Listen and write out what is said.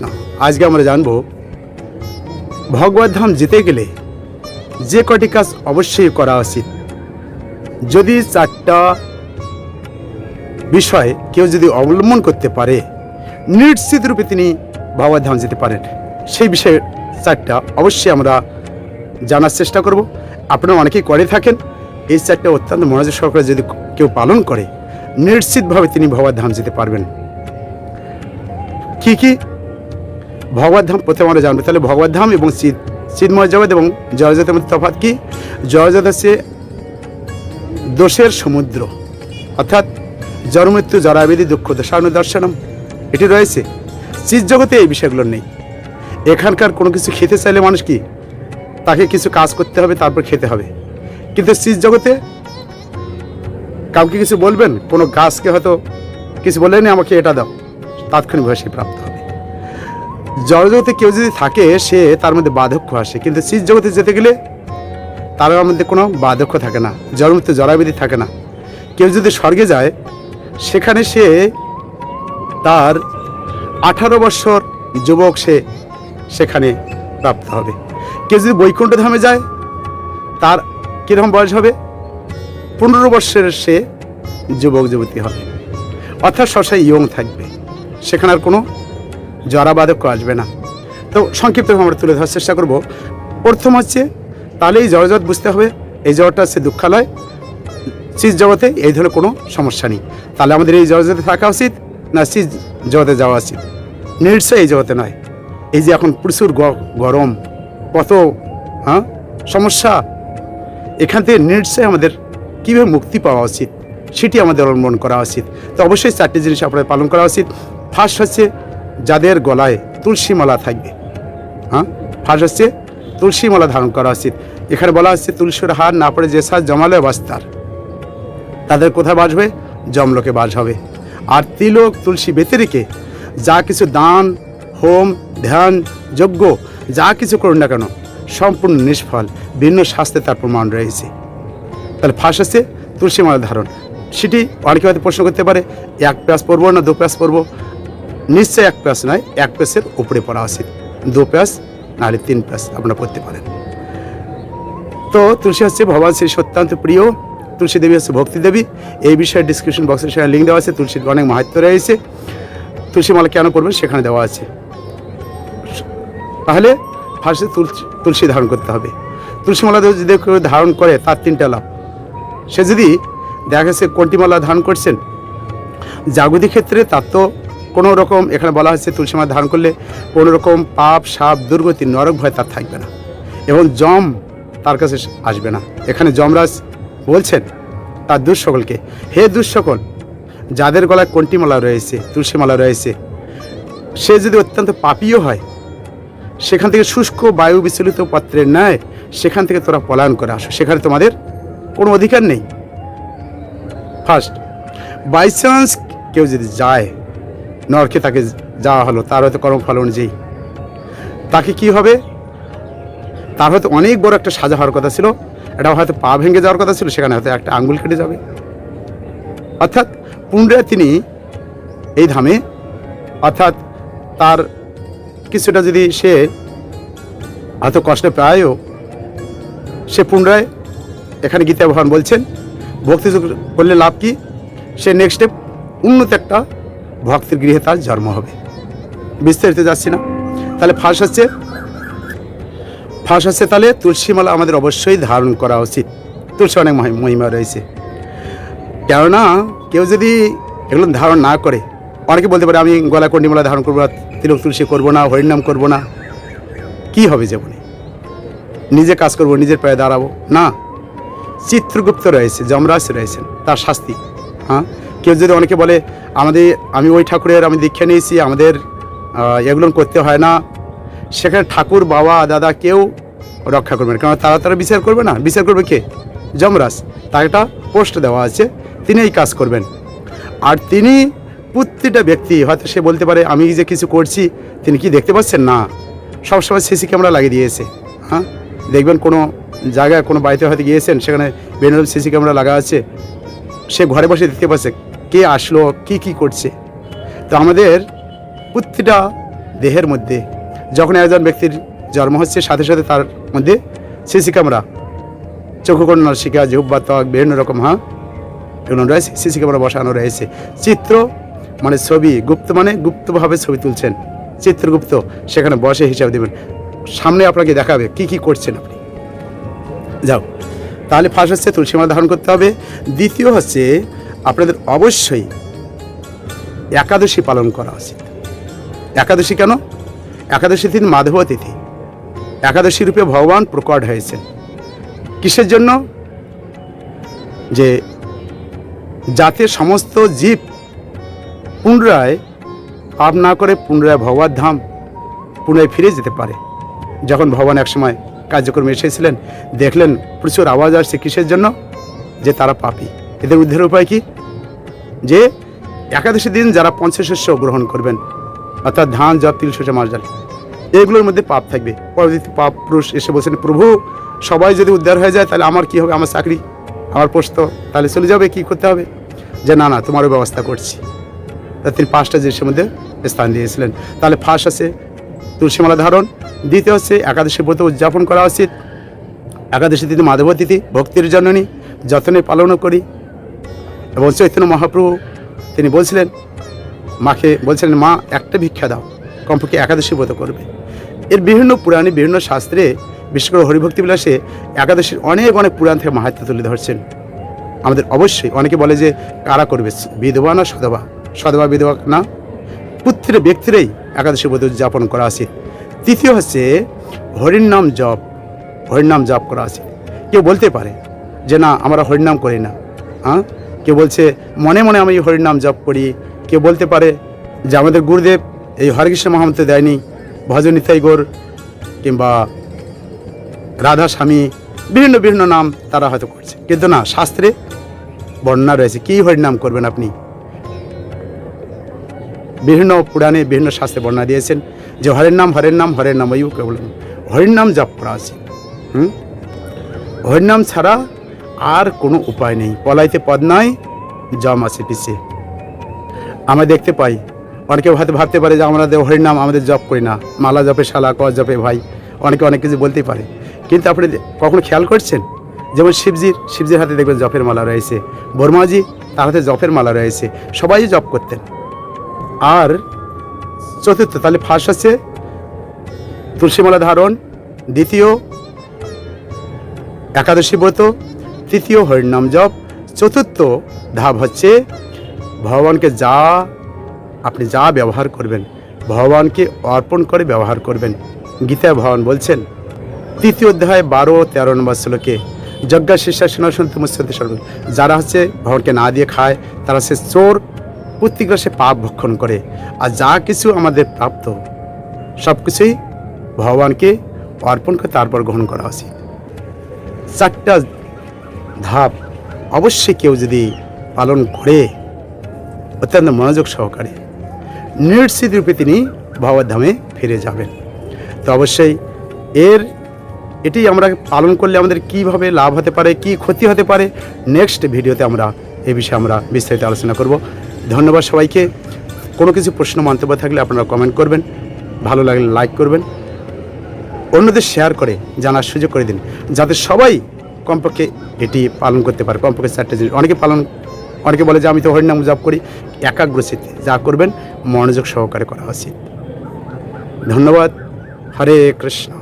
না আজকে আমরা জানব, ভগবত ধাম যেতে গেলে যে কটি কাজ অবশ্যই করা উচিত? যদি চারটা বিষয় কেউ যদি অবলম্বন করতে পারে, নিশ্চিত রূপে তিনি ভগবত ধাম যেতে পারেন। সেই বিষয়ে চারটা অবশ্যই আমরা জানার চেষ্টা করব। আপনারা অনেকেই করে থাকেন, এই চারটা অত্যন্ত মনোযোগ সহকারে যদি কেউ পালন করে, নিশ্চিতভাবে তিনি ভগবত ধাম যেতে পারবেন। কি কি? ভগবত ধাম প্রথমে আমরা জানব। তাহলে ভগবত ধাম এবং চিৎ চিন্ময় জগৎ এবং জয়জগতের মধ্যে তফাৎ কি? জয়জগৎ হচ্ছে দোষের সমুদ্র। অর্থাৎ জন্মৃত্যু জরাবেদি দুঃখ দশানু দর্শনম এটি রয়েছে। চিৎ জগতে এই বিষয়গুলো নেই। এখানকার কোনো কিছু খেতে চাইলে মানুষ কি? তাকে কিছু কাজ করতে হবে, তারপর খেতে হবে। কিন্তু চিৎ জগতে কাউকে কিছু বলবেন? কোনো গাছকে হয়তো কিছু বললেন আমাকে এটা দাও। তাৎক্ষণিকভাবে সে প্রাপ্ত। জড়জগতে কেউ যদি থাকে, সে তার মধ্যে বাধক্য আসে। কিন্তু শীত জগতে যেতে গেলে তার মধ্যে কোনো বাধক্য থাকে না জড়মৃত্যু জরাবিধি থাকে না। কেউ যদি স্বর্গে যায়, সেখানে সে তার আঠারো বৎসর যুবক সে সেখানে প্রাপ্ত হবে। কেউ যদি বৈকুণ্ঠ ধামে যায়, তার কীরকম বয়স হবে? পনেরো বৎসরের সে যুবক যুবতী হবে। অর্থাৎ সবসময় ইয়ং থাকবে। সেখানে আর কোনো জরাবাধক্য আসবে না। তো সংক্ষিপ্তভাবে আমরা তুলে ধরার চেষ্টা করব। প্রথম হচ্ছে তাহলে এই জড়জগৎ বুঝতে হবে, এই জগৎটা হচ্ছে দুঃখালয়। চিজ জগতে এই ধরনের কোনো সমস্যা নেই। তাহলে আমাদের এই জগতে থাকা উচিত না চিজ জগতে যাওয়া উচিত? নিশ্চয় এই জগতে নয়। এই যে এখন প্রচুর গরম, কত হ্যাঁ সমস্যা। এখান থেকে নিশ্চয়ই আমাদের কীভাবে মুক্তি পাওয়া উচিত, সেটি আমাদের অবলম্বন করা উচিত। তো অবশ্যই চারটি জিনিস আপনাদের পালন করা উচিত। ফার্স্ট হচ্ছে যাদের গলায় তুলসী মালা থাকবে। হ্যাঁ? ফার্স্ট হচ্ছে তুলসী মালা ধারণ করা উচিত এখানে বলা হচ্ছে তুলসীর হার না পড়ে যে সাজ জমালে বাস্তার তাদের কোথায় বাস হবে? জমলোকে বাস হবে। আর তিলক তুলসী ব্যতিরিকে যা কিছু দান, হোম, ধ্যান, যজ্ঞ, যা কিছু করুন না কেন, সম্পূর্ণ নিষ্ফল, ভিন্ন শাস্ত্রে তার প্রমাণ রয়েছে। তাহলে ফার্স্ট হচ্ছে তুলসী মালা ধারণ। সেটি অনেকে হয়তো প্রশ্ন করতে পারে, এক প্যাস পরবো না দু প্যাস পরবো? নিশ্চয়ই এক প্যাস নয় এক প্যাসের উপরে পড়া উচিত দু প্যাস নাহলে তিন প্যাস আপনারা পড়তে পারেন। তো তুলসী হচ্ছে ভগবান শ্রী সত্যান্ত প্রিয়, তুলসী দেবী হচ্ছে ভক্তি দেবী, এই বিষয়ে ডিসক্রিপশন বক্সের সেখানে লিঙ্ক দেওয়া আছে, তুলসীর অনেক মাহাত্ম রয়েছে। তুলসী মালা কেন করবেন সেখানে দেওয়া আছে। তাহলে ফার্স্টে তুলসী তুলসী ধারণ করতে হবে। তুলসী মালা যদি কেউ ধারণ করে, তার তিনটা লাভ। সে যদি দেখা গেছে কোনটি মালা ধারণ করছেন জাগতি ক্ষেত্রে তার তো কোনো রকম এখানে বলা হয়েছে তুলসী মালা ধারণ করলে কোনো রকম পাপ, সাপ, দুর্গতি, নরক ভয় তার থাকবে না। এবং জম তার কাছে আসবে না। এখানে যমরাজ বলছেন তার দুঃসকলকে, হে দুঃসকল, যাদের গলায় কোনটি মালা রয়েছে, তুলসী মালা রয়েছে, সে যদি অত্যন্ত পাপীয় হয়, সেখান থেকে শুষ্ক বায়ু বিচলিত পাত্রের ন্যায় সেখান থেকে তোরা পলায়ন করে আসো। সেখানে তোমাদের কোনো অধিকার নেই। ফার্স্ট বাই চান্স কেউ যদি যায় নরকে তাকে যাওয়া হলো, তার হয়তো কর্মফল অনুযায়ী। তাকে কি হবে? তার হয়তো অনেক বড় একটা সাজা হওয়ার কথা ছিল, এটা হয়তো পা ভেঙে যাওয়ার কথা ছিল, সেখানে হয়তো একটা আঙ্গুল কেটে যাবে। অর্থাৎ পুনরায় তিনি এই ধামে, অর্থাৎ তার কিছুটা যদি সে হয়তো কষ্টে পায়ও সে পুনরায় এখানে গীতা ভগবান বলছেন ভক্তিযোগ করলে লাভ কি? সে নেক্সট স্টেপ উন্নত একটা ভক্তির গৃহে তার জন্ম হবে। বিস্তারিত যাচ্ছি না। তাহলে ফার্স্ট হচ্ছে। ফার্স্ট হচ্ছে তাহলে তুলসীমালা আমাদের অবশ্যই ধারণ করা উচিত। তুলসী অনেক মহি- মহিমা রয়েছে। কেননা কেউ যদি এগুলো ধারণ না করে, অনেকে বলতে পারে, আমি গলা কন্ডিমালা ধারণ করব না, তিলক তুলসী করব না, হরিনাম করব না। কি হবে জীবনে? নিজে কাজ করব, নিজের পায়ে দাঁড়াবো? না। চিত্রগুপ্ত রয়েছে, যমরাজ রয়েছেন, তার শাস্তি। হ্যাঁ? কেউ যদি অনেকে বলে, আমাদের, আমি ওই ঠাকুরের, আমি দীক্ষা নিয়েছি, আমাদের এগুলো করতে হয় না। সেখানে ঠাকুর, বাবা, দাদা কেউ রক্ষা করবেন কারণ তারা তারা বিচার করবে না। বিচার করবে কে? যমরাজ। তার একটা পোস্ট দেওয়া আছে। তিনি এই কাজ করবেন। আর তিনি প্রত্যেকটা ব্যক্তি, হয়তো সে বলতে পারে, আমি যে কিছু করছি, তিনি কি দেখতে পাচ্ছেন? না। সবসময় সিসি ক্যামেরা লাগিয়ে দিয়েছে। হ্যাঁ? দেখবেন কোনো জায়গায় কোনো বাড়িতে হয়তো গিয়েছেন, সেখানে বেনারম সিসি ক্যামেরা লাগা আছে। সে ঘরে বসে দেখতে পাচ্ছে। কে আসলো, কি কি করছে। তো আমাদের প্রতিটা দেহের মধ্যে যখন একজন ব্যক্তির জন্ম হচ্ছে, সাথে সাথে তার মধ্যে সিসি ক্যামেরা চক্ষুকর্ণার শিকা জিহ্বা, ত্বক, বিভিন্ন রকম হ্যাঁ এগুলো রয়েছে সিসি ক্যামেরা বসানো রয়েছে। চিত্র মানে ছবি, গুপ্ত মানে গুপ্তভাবে ছবি তুলছেন। চিত্রগুপ্ত, সেখানে বসে হিসাব দেবেন। সামনে আপনাকে দেখাবে কি কি করছেন আপনি। যাও, তাহলে ফার্স্ট হচ্ছে তুলসী মালা ধারণ করতে হবে। দ্বিতীয় হচ্ছে আপনাদের অবশ্যই একাদশী পালন করা উচিত। একাদশী কেন? একাদশী তিথি মাধব তিথি একাদশী রূপে ভগবান প্রকট হয়েছেন। কিসের জন্য? যে যাতে সমস্ত জীব পুনরায় পাপ না করে পুনরায় ভগবান ধাম পুনরায় ফিরে যেতে পারে। যখন ভগবান একসময় কার্যক্রমে এসেছিলেন, দেখলেন প্রচুর আওয়াজ আসছে। কিসের জন্য? যে তারা পাপী। এদের উদ্ধারের উপায় কি? যে, একাদশী দিন যারা পঞ্চশস্য গ্রহণ করবেন, অর্থাৎ ধান জব তিল সূচা মাস ডাল, এগুলোর মধ্যে পাপ থাকবে। পরবর্তী পাপ পুরুষ এসে বলছেন, প্রভু, সবাই যদি উদ্ধার হয়ে যায়, তাহলে আমার কি হবে? আমার চাকরি, আমার পোস্ত, তাহলে চলে যাবে, কি করতে হবে? যে, না না, তোমারও ব্যবস্থা করছি। তা তিনি পাঁচটা জিনিসের মধ্যে স্থান দিয়েছিলেন। তাহলে ফার্স্ট আছে তুলসীমালা ধারণ, দ্বিতীয় হচ্ছে একাদশী ব্রত উদযাপন করা উচিত। একাদশী তিথি মাধব তিথি ভক্তির জননী, যত্নে পালনও করি এবং চৈতন্য মহাপ্রভু, তিনি বলছিলেন, মাকে বলছিলেন, মা, একটা ভিক্ষা দাও, কমপক্ষে একাদশী ব্রত করবে। এর বিভিন্ন পুরাণে, বিভিন্ন শাস্ত্রে, বিশেষ করে হরিভক্তি বিলাসে একাদশীর অনেক অনেক পুরাণ থেকে মাহাত্ম তুলে ধরছেন। আমাদের অবশ্যই, অনেকে বলে যে, কারা করবে, বিধবা না সধবা? সধবা, বিধবা না। পুত্রে ব্যক্তিরাই একাদশী ব্রত উদযাপন করা আছে। তৃতীয় হচ্ছে, হরির নাম জপ, হরির নাম জপ করা আছে। কেউ বলতে পারে যে, না, আমরা হরির নাম করি না। হ্যাঁ কেউ বলছে, মনে মনে আমি হরির নাম জপ করি। কেউ বলতে পারে যে, আমাদের গুরুদেব এই হরকৃষ্ণ মহামন্ত্র দেয়নি। ভজন নিতাই গোর কিংবা রাধা স্বামী, বিভিন্ন বিভিন্ন নাম তারা হয়তো করছে। কিন্তু না, শাস্ত্রে বর্ণনা রয়েছে, কী হরিনাম করবেন আপনি? বিভিন্ন পুরাণে বিভিন্ন শাস্ত্রে বর্ণনা দিয়েছেন যে হরের নাম হরের নাম হরের নাম ওই কেবল হরির নাম জপ করা আছে হুম? হরির নাম ছাড়া আর কোনো উপায় নেই। পলাইতে পদ নাই জম আছে পিছিয়ে আমরা দেখতে পাই, অনেকে হয়তো ভাবতে পারে যে আমাদের হরির নাম আমাদের জপ করি না। মালা জপে শালা ক জপে ভাই, অনেকে অনেক কিছু বলতেই পারে। কিন্তু আপনি কখনো খেয়াল করছেন? যেমন শিবজির শিবজির হাতে দেখবেন জপের মালা রয়েছে। বর্মাজি, তার হাতে জপের মালা রয়েছে। সবাই জপ করতেন। আর চতুর্থ, তাহলে ফার্স্ট হচ্ছে তুলসীমালা ধারণ, দ্বিতীয় একাদশী ব্রত তৃতীয় হরিনাম জপ, চতুর্থ ধাপ হচ্ছে ভগবানকে যা আপনি যা ব্যবহার করবেন, ভগবানকে অর্পণ করে ব্যবহার করবেন। গীতা ভগবান বলছেন, তৃতীয় অধ্যায় বারো, তেরো নম্বর শ্লোকে, যজ্ঞা শিষ্যা শুনতে মুসতে সর্ব যারা হচ্ছে ভগবানকে না দিয়ে খায়, তারা সে চোর প্রত্যেকটা সে পাপ ভক্ষণ করে। আর যা কিছু আমাদের প্রাপ্ত, সব কিছুই ভগবানকে অর্পণ করে তারপর গ্রহণ করা উচিত। চারটা ধাপ অবশ্যই কেউ যদি পালন করে, অত্যন্ত মনোযোগ সহকারে, নিশ্চিত রূপে তিনি ভগবদ্ধামে ফিরে যাবেন। তো অবশ্যই এর, এটি আমরা পালন করলে আমাদের কীভাবে লাভ হতে পারে, কি ক্ষতি হতে পারে নেক্সট ভিডিওতে আমরা এ বিষয়ে আমরা বিস্তারিত আলোচনা করব। ধন্যবাদ সবাইকে। কোনো কিছু প্রশ্ন, মন্তব্য থাকলে আপনারা কমেন্ট করবেন। ভালো লাগলে লাইক করবেন। অন্যদের শেয়ার করে, জানার সুযোগ করে দিন। যাতে সবাই কমপক্ষে এটি পালন করতে পারে, কমপক্ষে চারটে জিনিস। অনেকে পালন, অনেকে বলে যে আমি তো হরিনাম জপ করি একাগ্রচিত্তে যা করবেন মনোযোগ সহকারে করা উচিত। ধন্যবাদ। হরে কৃষ্ণ।